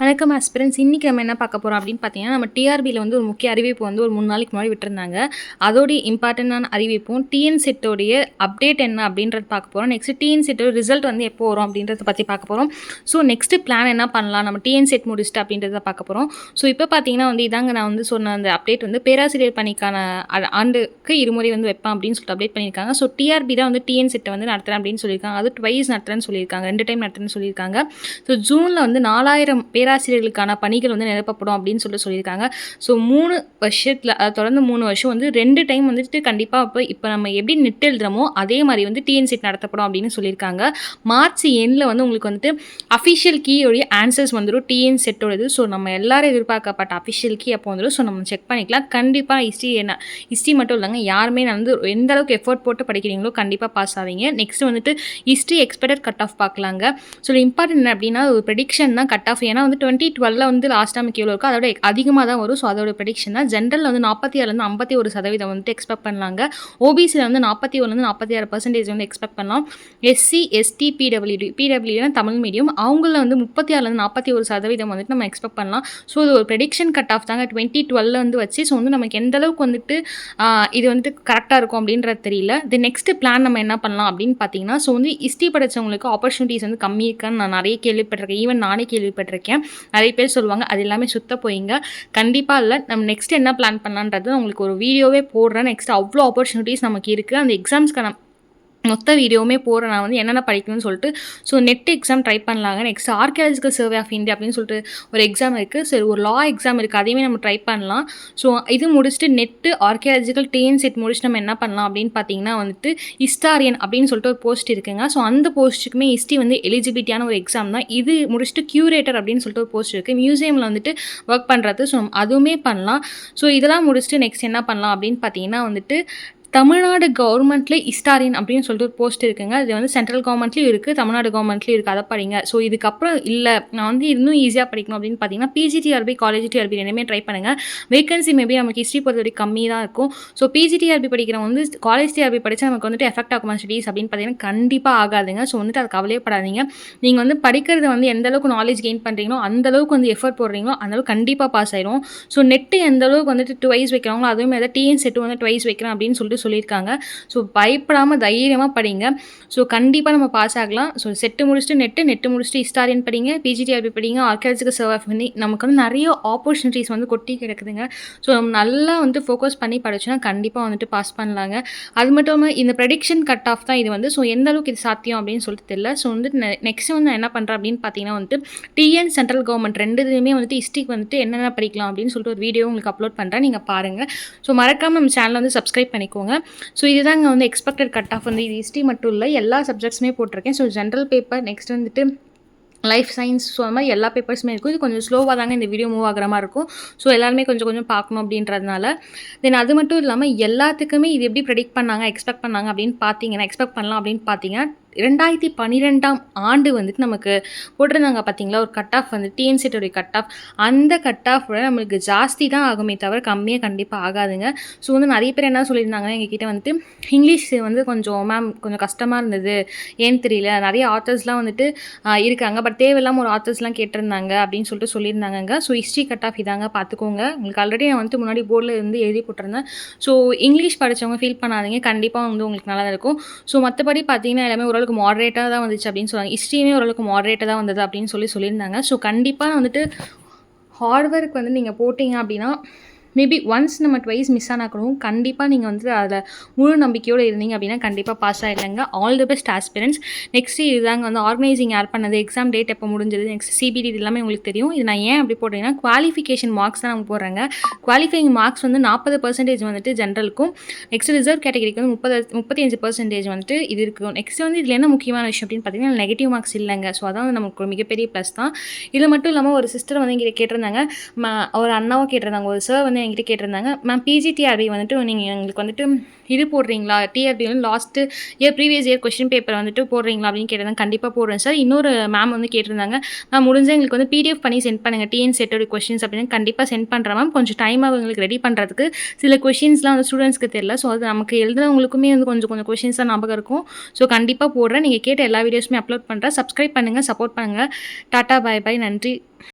வணக்கம் ஆஸ்பிரன்ஸ் இன்றைக்கி நம்ம என்ன பார்க்க போகிறோம் அப்படின்னு பார்த்தீங்கன்னா நம்ம டிஆர்பியில் வந்து ஒரு முக்கிய அறிவிப்பு வந்து ஒரு மூணு நாளைக்கு முன்னாடி விட்டுருந்தாங்க. அதோடைய இம்பார்ட்டண்டான அறிவிப்பும் டிஎன் செட்டோடைய அப்டேட் என்ன அப்படின்றது பார்க்க போகிறோம் நெக்ஸ்ட் டிஎன் செட்டோட ரிசல்ட் வந்து எப்போ வரும் அப்படின்றத பற்றி பார்க்க போகிறோம் ஸோ நெக்ஸ்ட்டு பிளான் என்ன பண்ணலாம்? நம்ம டிஎன் செட் முடிச்சுட்டு அப்படின்றத பார்க்க போகிறோம் ஸோ இப்போ பார்த்தீங்கன்னா வந்து இதாங்க நான் வந்து சொன்ன அந்த அப்டேட் வந்து பேராசிரியர் பணிக்கான ஆண்டுக்கு இருமுறை வந்து வைப்பேன் அப்படின்னு சொல்லிட்டு அப்டேட் பண்ணியிருக்காங்க. ஸோ டிஆர்பி தான் வந்து டிஎன் செட்டை வந்து நடத்துகிறேன் அப்படின்னு சொல்லியிருக்காங்க. அது ட்வைஸ் நடத்துறேன்னு சொல்லியிருக்காங்க. ரெண்டு டைம் நடத்துறேன்னு சொல்லியிருக்காங்க. ஸோ ஜூனில் வந்து நாலாயிரம் பேர் பேராசிரியர்களுக்கான பணிகள் வந்து நிரப்பப்படும் அப்படின்னு சொல்லி சொல்லியிருக்காங்க. ஸோ மூணு வருஷத்தில் தொடர்ந்து மூணு வருஷம் வந்து ரெண்டு டைம் வந்துட்டு கண்டிப்பாக இப்போ இப்போ நம்ம எப்படி நெட் எழுதுறோமோ அதே மாதிரி வந்து டிஎன்சிட் நடத்தப்படும் அப்படின்னு சொல்லியிருக்காங்க. மார்ச் எண்ணில் வந்து உங்களுக்கு வந்துட்டு அஃபிஷியல் கீயோடைய ஆன்சர்ஸ் வந்துடும் டிஎன் செட்டோடது ஸோ நம்ம எல்லாரும் எதிர்பார்க்கப்பட்ட அஃபிஷியல் கீ அப்போ வந்துடும் ஸோ நம்ம செக் பண்ணிக்கலாம். கண்டிப்பாக ஹிஸ்ட்ரி என்ன ஹிஸ்ட்ரி மட்டும் இல்லைங்க யாருமே நான் வந்து எந்த அளவுக்கு எஃபோர்ட் போட்டு படிக்கிறீங்களோ கண்டிப்பாக பாஸ் ஆவீங்க. நெக்ஸ்ட் வந்துட்டு ஹிஸ்ட்ரி எக்ஸ்பெக்டட் கட் ஆஃப் பார்க்கலாங்க. ஸோ இம்பார்ட்டன்ட் என்ன அப்படின்னா ஒரு ப்ரெடிக்ஷன் தான் கட் ஆஃப் ஏன்னா வந்து டுவெண்ட்டி டுவெல்ல வந்து லாஸ்ட் டைம் எவ்வளோ இருக்கோ அதோட அதிகமாக தான் வரும். ஸோ அதோட ப்ரெடிக்ஷனாக ஜென்ரலில் வந்து நாற்பத்தி ஆறுலேருந்து ஐம்பத்தி ஒரு சதவீதம் வந்துட்டு எக்ஸ்பெக்ட் பண்ணலாங்க. ஓபிசியில் வந்து நாற்பத்தி ஒன்றுலேருந்து நாற்பத்தி ஆறு பர்சன்டேஜ் வந்து எக்ஸ்பெக்ட் பண்ணலாம். எஸ்சி எஸ்டி பிடபிள்யூடி பிடபிள்யூனா தமிழ் மீடியம் அவங்கள வந்து முப்பத்தி ஆறுலேருந்து நாற்பத்தி ஒரு சதவீதம் வந்துட்டு நம்ம எக்ஸ்பெக்ட் பண்ணலாம். ஸோ இது ஒரு ப்ரெடிக்ஷன் கட் ஆஃப் தாங்க டுவெண்ட்டி டுவெல்ல வந்து வச்சு. ஸோ வந்து நமக்கு எந்த அளவுக்கு வந்துட்டு இது வந்துட்டு கரெக்டாக இருக்கும் அப்படின்றது தெரியல. தி நெக்ஸ்ட் பிளான் நம்ம என்ன பண்ணலாம் அப்படின்னு பார்த்தீங்கன்னா ஸோ வந்து ஹிஸ்ட்ரி படிச்சவங்களுக்கு ஆப்பர்ச்சுனிட்டிஸ் வந்து கம்மி இருக்கான்னு நான் நிறைய கேள்விப்பட்டிருக்கேன். ஈவன் நானே கேள்விப்பட்டிருக்கேன். நிறைய பேர் சொல்லுவாங்க அது எல்லாமே சுத்த போயிங்க. கண்டிப்பாக இல்லை நம்ம நெக்ஸ்ட் என்ன பிளான் பண்ணலான்றது உங்களுக்கு ஒரு வீடியோவே போடுறேன். நெக்ஸ்ட் அவ்வளோ ஆப்பர்ச்சுனிட்டிஸ் நமக்கு இருக்குது அந்த எக்ஸாம்ஸ்க்கான மொத்த வீடியோவுமே போகிறேன் நான் வந்து என்னென்ன படிக்கணும்னு சொல்லிட்டு ஸோ நெட் எக்ஸாம் ட்ரை பண்ணலாங்க. Next archaeological survey of India அப்படின்னு சொல்லிட்டு ஒரு எக்ஸாம் இருக்குது சரி ஒரு லா எக்ஸாம் இருக்குது அதையுமே நம்ம ட்ரை பண்ணலாம். ஸோ இது முடிச்சுட்டு நெட்டு ஆர்கியாலஜிக்கல் டிஎன் செட் முடிச்சுட்டு நம்ம என்ன பண்ணலாம் அப்படின்னு பார்த்தீங்கன்னா வந்துட்டு ஹிஸ்டாரியன் அப்படின்னு சொல்லிட்டு ஒரு போஸ்ட் இருக்குங்க. ஸோ அந்த போஸ்ட்டுக்குமே ஹிஸ்ட்ரி வந்து எலிஜிபிலிட்டியான ஒரு எக்ஸாம் தான். இது முடிச்சுட்டு க்யூரேட்டர் அப்படின்னு சொல்லிட்டு ஒரு போஸ்ட் இருக்குது மியூசியமில் வந்துட்டு ஒர்க் பண்ணுறது ஸோ அதுவுமே பண்ணலாம். ஸோ இதெல்லாம் முடிச்சுட்டு நெக்ஸ்ட் என்ன பண்ணலாம் அப்படின்னு பார்த்தீங்கன்னா வந்துட்டு தமிழ்நாடு கவர்மெண்ட்லேயே ஹிஸ்டாரியன் அப்படின்னு சொல்லிட்டு ஒரு போஸ்ட் இருக்குங்க. இது வந்து சென்ட்ரல் கவர்மெண்ட்லேயும் இருக்குது தமிழ்நாடு கவர்மெண்ட்லேயும் இருக்குது அதை படிங்க. ஸோ இதுக்கப்புறம் இல்லை. நான் வந்து இன்னும் ஈஸியாக படிக்கணும் அப்படின்னு பார்த்தீங்கன்னா பிஜிடிஆர்பி காலேஜ் டிஆர்பி ரெண்டுமே ட்ரை பண்ணுங்கள் வேகன்சி மேபி நமக்கு ஹிஸ்ட்ரி பொறுத்த வரைக்கும் கம்மி தான் இருக்கும் ஸோ பிஜிடிஆர்பி படிக்கிறவங்க வந்து காலேஜ் டிஆர்பி படித்தா நமக்கு வந்துட்டு எஃபெக்ட் ஆகுமா ஸ்டடீஸ் அப்படின்னு பார்த்தீங்கன்னா கண்டிப்பாக ஆகாதுங்க. ஸோ வந்துட்டு அது கவலையப்படாதீங்க நீங்கள் வந்து படிக்கிறது வந்து எந்த அளவுக்கு நாலேஜ் கெயின் பண்ணுறீங்களோ அந்த அளவுக்கு வந்து எஃபர்ட் போடுறீங்களோ அந்த அளவுக்கு கண்டிப்பாக பாஸ் ஆயிரும். ஸோ நெட்டு எந்த அளவுக்கு வந்துட்டு டுவைஸ் வைக்கிறாங்களோ அதுவுமே அதை டிஎன் செட்டு வந்து டுவைஸ் வைக்கிறேன் அப்படின்னு சொல்லிட்டு சொல்லியிருக்காங்க. ஸோ பயப்படாமல் தைரியமாக படிங்க. ஸோ கண்டிப்பாக நம்ம பாஸ் ஆகலாம். ஸோ செட்டு முடிச்சுட்டு நெட்டு நெட்டு முடிச்சுட்டு ஹிஸ்டாரியன் படிங்க பிஜிடிஆர்பி படிங்க ஆர்கியாலஜிக்கல் சர்வ் பண்ணி நமக்கு வந்து நிறைய ஆப்பர்ச்சுனிட்டிஸ் வந்து கொட்டி கிடக்குதுங்க. ஸோ நம்ம நல்லா வந்து ஃபோக்கஸ் பண்ணி படிச்சோன்னா கண்டிப்பாக வந்துட்டு பாஸ் பண்ணலாங்க. அது மட்டும் இல்லாமல் இந்த ப்ரெடிக்ஷன் கட் ஆஃப் தான் இது வந்து. ஸோ எந்த அளவுக்கு இது சாத்தியம் அப்படின்னு சொல்லிட்டு தெரியல. ஸோ வந்து நெக்ஸ்ட் வந்து நான் என்ன பண்ணுறேன் அப்படின்னு பார்த்தீங்கன்னா வந்துட்டு டிஎன் சென்ட்ரல் கவர்மெண்ட் ரெண்டு வந்துட்டு ஹிஸ்ட்ரிக்கு வந்துட்டு என்னென்ன படிக்கலாம் அப்படின்னு சொல்லிட்டு ஒரு வீடியோ உங்களுக்கு அப்லோட் பண்ணுறேன் நீங்கள் பாருங்கள் ஸோ மறக்காமல் நம்ம சேனலை வந்து சப்ஸ்கிரைப் பண்ணிக்கோங்க. ஸோ இதுதாங்க வந்து எக்ஸ்பெக்டட் கட் ஆஃப் வந்து. இது ஹிஸ்ட்ரி மட்டும் இல்லை எல்லா சப்ஜெக்ட்ஸுமே போட்டிருக்கேன். ஸோ ஜென்ரல் பேப்பர் நெக்ஸ்ட் வந்துட்டு லைஃப் சயின்ஸ் ஸோ அந்த மாதிரி எல்லா பேப்பர்ஸுமே இருக்கும். இது கொஞ்சம் ஸ்லோவாக தாங்க இந்த வீடியோ மூவ் ஆகிற மாதிரி இருக்கும். ஸோ எல்லாருமே கொஞ்சம் கொஞ்சம் பார்க்கணும் அப்படின்றதுனால. தென் அது மட்டும் இல்லாமல் எல்லாத்துக்குமே இது எப்படி ப்ரெடிக்ட் பண்ணாங்க எக்ஸ்பெக்ட் பண்ணாங்க அப்படின்னு பார்த்தீங்கன்னா எக்ஸ்பெக்ட் பண்ணலாம் அப்படின்னு பார்த்தீங்கன்னா ரெண்டாயிரத்தி பன்னிரெண்டாம் ஆண்டு வந்துட்டு நமக்கு போட்டிருந்தாங்க பார்த்தீங்களா ஒரு கட் ஆஃப் வந்து டிஎன்சிட்டோடைய கட் ஆஃப் அந்த கட் ஆஃப் விட நம்மளுக்கு ஜாஸ்தி தான் ஆகுமே தவிர கம்மியாக கண்டிப்பாக ஆகாதுங்க. ஸோ வந்து நிறைய பேர் என்ன சொல்லியிருந்தாங்கன்னா எங்ககிட்ட வந்துட்டு இங்கிலீஷ் வந்து கொஞ்சம் மேம் கொஞ்சம் கஷ்டமாக இருந்தது. ஏன்னு தெரியல. நிறைய ஆத்தர்ஸ்லாம் வந்துட்டு இருக்காங்க. பட் தேவையில்லாமல் ஒரு ஆத்தர்ஸ்லாம் கேட்டிருந்தாங்க அப்படின்னு சொல்லிட்டு சொல்லியிருந்தாங்க ஸோ ஹிஸ்ட்ரி கட் ஆஃப் இதாங்க. பார்த்துக்கோங்க. உங்களுக்கு ஆல்ரெடி நான் வந்துட்டு முன்னாடி போர்டில் இருந்து எழுதி போட்டிருந்தேன். ஸோ இங்கிலீஷ் படித்தவங்க ஃபீல் பண்ணாதீங்க. கண்டிப்பாக வந்து உங்களுக்கு நல்லா தான் இருக்கும். ஸோ மற்றபடி பார்த்தீங்கன்னா எல்லாமே ஒரு ஓரளவுக்கு மாடரேட்டாக தான் வந்துச்சு அப்படின்னு சொன்னாங்க ஹிஸ்ட்ரியுமே ஓரளவுக்கு மாடரேட்டாக தான் வந்தது அப்படின்னு சொல்லி சொல்லியிருந்தாங்க. ஸோ கண்டிப்பாக வந்துட்டு ஹார்ட் ஒர்க் வந்து நீங்கள் போட்டிங்க அப்படின்னா மேபி ஒன்ஸ் நம்ம ட்வைஸ் மிஸ் ஆனாக்கணும் கண்டிப்பாக நீங்கள் வந்து அதில் முழு நம்பிக்கையோடு இருந்தீங்க அப்படின்னா கண்டிப்பாக pass ஆகிடலங்க all the best aspirants next இதுதாங்க வந்து ஆர்கனைசிங் யார் பண்ணது? எக்ஸாம் டேட் எப்போ முடிஞ்சது? நெக்ஸ்ட் சிபிடி இது எல்லாமே உங்களுக்கு தெரியும். இது நான் ஏன் அப்படி போடுறேன்னா குவாலிஃபிகேஷன் மார்க்ஸ் தான் நம்ம போடுறாங்க. குவாலிஃபைங் மார்க்ஸ் வந்து நாற்பது பர்சன்டேஜ் வந்துட்டு ஜென்ரலுக்கும் நெக்ஸ்ட் ரிசர்வ் கேட்டகரிக்கு வந்து முப்பது முப்பத்தி அஞ்சு பர்சன்டேஜ் வந்துட்டு இது இருக்கும். நெக்ஸ்ட் வந்து இதில் என்ன முக்கியமான விஷயம் அப்படின்னு பார்த்தீங்கன்னா நெகட்டிவ் மார்க்ஸ் இல்லைங்க. ஸோ அதான் வந்து நமக்கு ஒரு மிகப்பெரிய ப்ளஸ் தான். இது மட்டும் இல்லாமல் ஒரு சிஸ்டர் வந்து இங்கே கேட்டிருந்தாங்க. ம ஒரு அண்ணாவும் கேட்டிருந்தாங்க. ஒரு சார் வந்து என்கிட்ட கேட்டிருந்தாங்க. மேம் பிஜிடிஆர்பி வந்துட்டு நீங்கள் எங்களுக்கு வந்துட்டு இது போடுறீங்களா? டிஆர்பி வந்து last year previous year question paper வந்துட்டு போடுறீங்களா அப்படின்னு கேட்டிருந்தாங்க கண்டிப்பாக போடுறேன் சார் இன்னொரு மேம் வந்து கேட்டிருந்தாங்க. மேம் முடிஞ்ச எங்களுக்கு வந்து பிடிஎஃப் பண்ணி சென்ட் பண்ணுங்கள் டிஎன் செட்டோட கொஸ்டின்ஸ் அப்படின்னு கண்டிப்பாக சென்ட் பண்ணுறேன் மேம் கொஞ்சம் டைம் அவங்களுக்கு ரெடி பண்ணுறதுக்கு சில கொஷின்ஸ்லாம் வந்து ஸ்டூடெண்ட்ஸ்க்கு தெரியல. ஸோ அது நமக்கு எழுதுனவங்களுக்குமே வந்து கொஞ்சம் கொஞ்சம் கொஷின்ஸ் தான் ஞாபகம் இருக்கும். ஸோ கண்டிப்பாக போடுறேன். நீங்கள் கேட்ட எல்லா வீடியோஸுமே அப்லோட் பண்ணுறேன் சப்ஸ்கிரைப் பண்ணுங்கள் சப்போர்ட் பண்ணுங்கள் டாட்டா பாய் பாய் நன்றி.